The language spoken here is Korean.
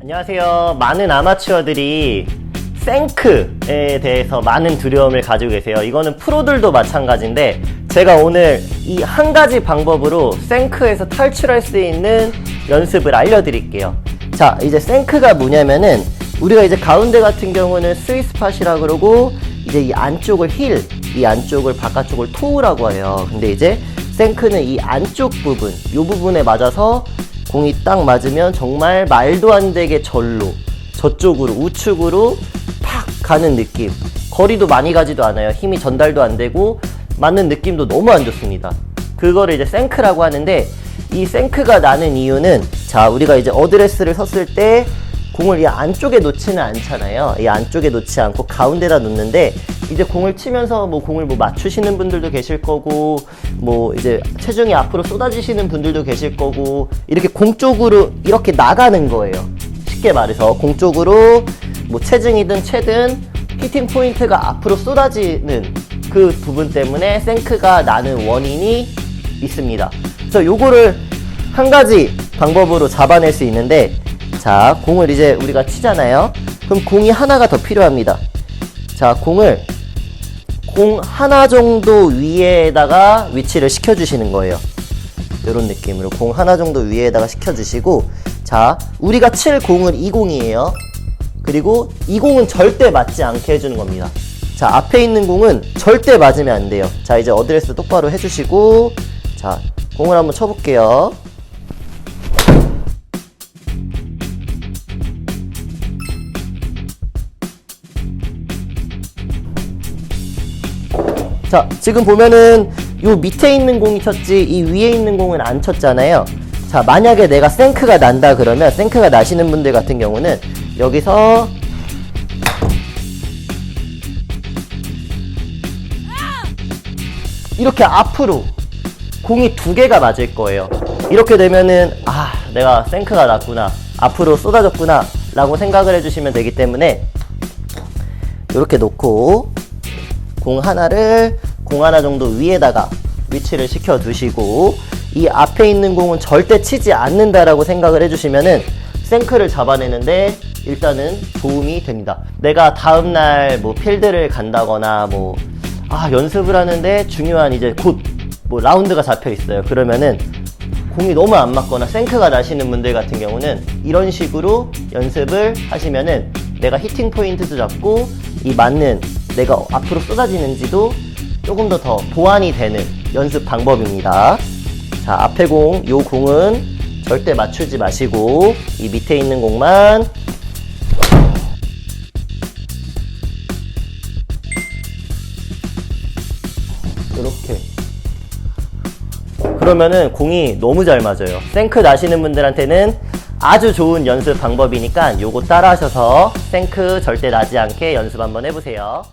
안녕하세요. 많은 아마추어들이 생크에 대해서 많은 두려움을 가지고 계세요. 이거는 프로들도 마찬가지인데 제가 오늘 이 한 가지 방법으로 생크에서 탈출할 수 있는 연습을 알려드릴게요. 자, 이제 생크가 뭐냐면은 우리가 이제 가운데 같은 경우는 스위스팟이라 그러고 이제 이 안쪽을 힐, 이 안쪽을 바깥쪽을 토우라고 해요. 근데 이제 생크는 이 안쪽 부분, 이 부분에 맞아서 공이 딱 맞으면 정말 말도 안 되게 절로 저쪽으로 우측으로 팍 가는 느낌. 거리도 많이 가지도 않아요. 힘이 전달도 안 되고 맞는 느낌도 너무 안 좋습니다. 그거를 이제 생크라고 하는데 이 생크가 나는 이유는 자 우리가 이제 어드레스를 섰을 때 공을 이 안쪽에 놓지는 않잖아요. 이 안쪽에 놓지 않고 가운데다 놓는데 이제 공을 치면서 뭐 공을 뭐 맞추시는 분들도 계실 거고 뭐 이제 체중이 앞으로 쏟아지시는 분들도 계실 거고 이렇게 공 쪽으로 이렇게 나가는 거예요. 쉽게 말해서 공 쪽으로 뭐 체중이든 채든 히팅 포인트가 앞으로 쏟아지는 그 부분 때문에 생크가 나는 원인이 있습니다. 그래서 요거를 한 가지 방법으로 잡아낼 수 있는데 자 공을 이제 우리가 치잖아요. 그럼 공이 하나가 더 필요합니다. 자 공을 공 하나 정도 위에다가 위치를 시켜주시는 거예요. 이런 느낌으로 공 하나 정도 위에다가 시켜주시고 자 우리가 칠 공은 이 공이에요. 그리고 이 공은 절대 맞지 않게 해주는 겁니다. 자 앞에 있는 공은 절대 맞으면 안 돼요. 자 이제 어드레스 똑바로 해주시고 자 공을 한번 쳐볼게요. 자, 지금 보면은 요 밑에 있는 공이 쳤지 이 위에 있는 공은 안 쳤잖아요. 자, 만약에 내가 생크가 난다 그러면 생크가 나시는 분들 같은 경우는 여기서 이렇게 앞으로 공이 두 개가 맞을 거예요. 이렇게 되면은 아, 내가 생크가 났구나. 앞으로 쏟아졌구나. 라고 생각을 해주시면 되기 때문에 이렇게 놓고 공 하나를 공 하나 정도 위에다가 위치를 시켜 두시고 이 앞에 있는 공은 절대 치지 않는다라고 생각을 해주시면은 생크를 잡아내는데 일단은 도움이 됩니다. 내가 다음날 뭐 필드를 간다거나 뭐 아 연습을 하는데 중요한 이제 곧 뭐 라운드가 잡혀 있어요. 그러면은 공이 너무 안 맞거나 생크가 나시는 분들 같은 경우는 이런 식으로 연습을 하시면은 내가 히팅 포인트도 잡고 이 맞는 내가 앞으로 쏟아지는지도 조금 더 더 보완이 되는 연습 방법입니다. 자, 앞에 공, 요 공은 절대 맞추지 마시고 이 밑에 있는 공만 이렇게 그러면은 공이 너무 잘 맞아요. 생크 나시는 분들한테는 아주 좋은 연습 방법이니까 요거 따라 하셔서 생크 절대 나지 않게 연습 한번 해보세요.